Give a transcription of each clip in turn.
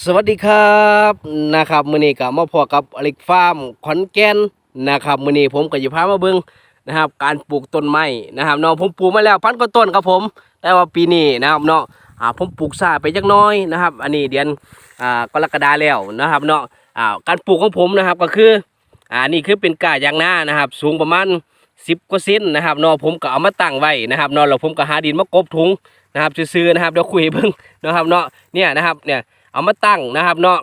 สวัสดีครับนะครับมื้อนี้ก็มาพอกับอลิกฟาร์มขอนแก่นนะครับมื้อนี้ผมก็จะพามาเบิ่งนะครับ การปลูกต้นไม้นะครับเนาะผมปลูกมาแล้วพันกว่าต้นครับผมแต่ว่าปีนี้นะครับเนาะอ่าผมปลูกซาไปจักน้อยนะครับ อันนี้เดือนอ่ากรกฎาแล้วนะครับเนาะอ่าการปลูกของผมนะครับก็คืออ่านี่คือเป็นก้ายางหน้านะครับ สูงประมาณ10กว่าเซนนะครับเนาะผมก็เอามาตั้งไว้นะครับเนาะแล้วผมก็หาดินมากบถุงนะครับซื้อๆนะครับเดี๋ยวคุยเบิ่งนะครับเนาะเนี่ยนะครับเนี่ย เอามาตั้งนะครับเนาะ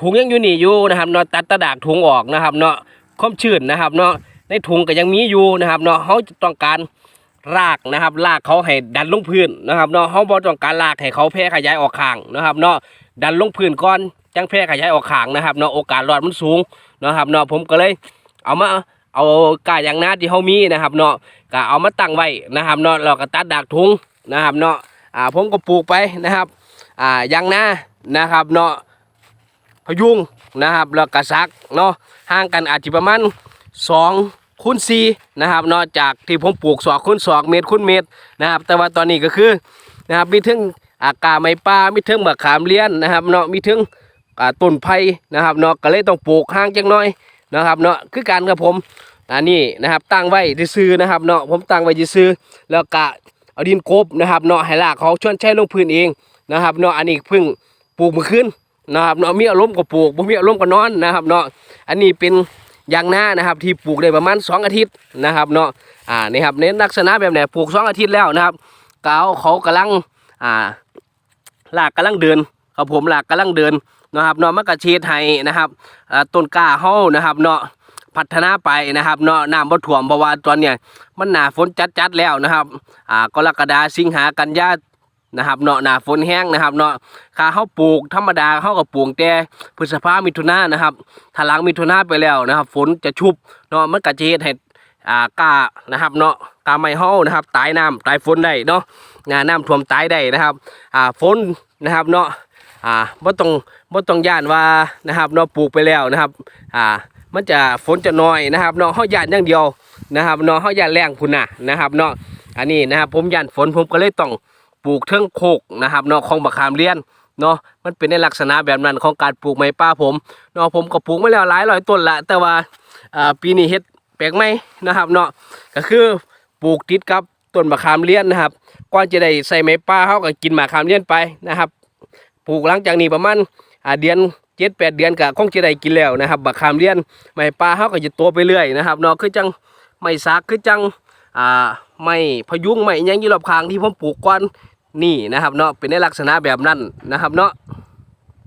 ถุงยังอยู่นี่อยู่นะครับเนาะตัดตะดากถุงออกนะครับเนาะความชื้นนะครับเนาะในถุงก็ยังมีอยู่นะครับเนาะเขาจะต้องการรากนะครับรากเขาให้ดันลงพื้นนะครับเนาะเขาบ่ต้องการรากให้เขาแพร่ขยายออกข้างนะครับเนาะดันลงพื้นก่อนจังแพร่ขยายออกข้างนะครับเนาะโอกาสรอดมันสูงนะครับเนาะผมก็เลยเอามาเอากาอย่างนาที่เขามีนะครับเนาะก็เอามาตั้งไว้นะครับเนาะเราก็ตัดดากถุงนะครับเนาะอ่าผมก็ปลูกไปนะครับ อ่ายางนานะครับเนาะพยุงนะครับแล้วกระซักเนาะห่างกันอาจจะประมาณ2คูณ4นะครับเนาะจากที่ผมปลูก2คูณ2เมตรคูณเมตรนะครับ แต่ว่าตอนนี้ก็คือนะครับมีถึงอากาไม้ป่ามีถึงมะขามเลี้ยนนะครับเนาะมีถึงอ่าต้นไผ่นะครับเนาะก็เลยต้องปลูกห่างจังน้อยนะครับเนาะคือการกับผมอันนี้นะครับตั้งไว้ซื้อนะครับเนาะผมตั้งไว้ซื้อแล้วก็เอาดินกบนะครับเนาะให้รากเขาชวนใช้ลงพื้นเอง นะครับเนาะอันนี้เพิ่งปลูกเมื่อคืนนะครับเนาะมีอารมณ์ก็ปลูกบ่มีอารมณ์ก็นอนนะครับเนาะอันนี้เป็นยางนานะครับที่ปลูกได้ประมาณ 2 อาทิตย์นะครับเนาะอ่านี่ครับเน้นลักษณะแบบไหนปลูก 2 อาทิตย์แล้วนะครับกาวเขากำลังอ่ารากกำลังเดินครับผมรากกำลังเดินนะครับเนาะมันก็เช็ดให้นะครับต้นกล้าเฮานะครับเนาะพัฒนาไปนะครับเนาะน้ำบ่ท่วมเพราะว่าตอนเนี้ยมันหนาฝนจัดๆแล้วนะครับอ่ากรกฎาสิงหากันยา นะครับเนาะหนาฝนแห้งนะครับเนาะคาเขาปลูกธรรมดาเขาก็ปลูกแต่พฤษภามิถุนานะครับถ้าหลังมิถุนาไปแล้วนะครับ ฝนจะชุบเนาะมันก็จะเฮ็ดให้อ่ากานะครับเนาะกาไม้เฮานะครับตายน้ำตายฝนได้เนาะงาน้ำท่วมตายได้นะครับอ่าฝนนะครับเนาะอ่าบ่ต้องบ่ต้องย่านว่านะครับเนาะปลูกไปแล้วนะครับอ่ามันจะฝนจะน้อยนะครับเนาะเฮาย่านอย่างเดียวนะครับเนาะเฮาย่านแรงพุ่นน่ะนะครับเนาะอันนี้นะครับผมย่านฝนผมก็เลยต้อง ปลูกเทิงโคกนะครับเนาะของบักขามเลี้ยนเนาะมันเป็นในลักษณะแบบนั้นของการปลูกไม้ป่าผมเนาะผมก็ปลูกมาแล้วหลายร้อยต้นละแต่ว่าปีนี้เฮ็ดแปลกไหมนะครับเนาะก็คือปลูกติดกับต้นบักขามเลี้ยนนะครับก่อนจะได้ใส่ไม้ป่าเขาก็กินหมากขามเลี้ยนไปนะครับปลูกหลังจากนี้ประมาณเดือนเจ็ดแปดเดือนก็คงจะได้กินแล้วนะครับบักขามเลี้ยนไม้ป่าเขาก็จะโตไปเรื่อยนะครับเนาะคือจังไม้ซักคือจังอ่าไม้พยุงไม้ยังอยู่รอบข้างที่ผมปลูกก่อน นี่นะครับเนาะเป็นในลักษณะแบบนั้นนะครับเนาะ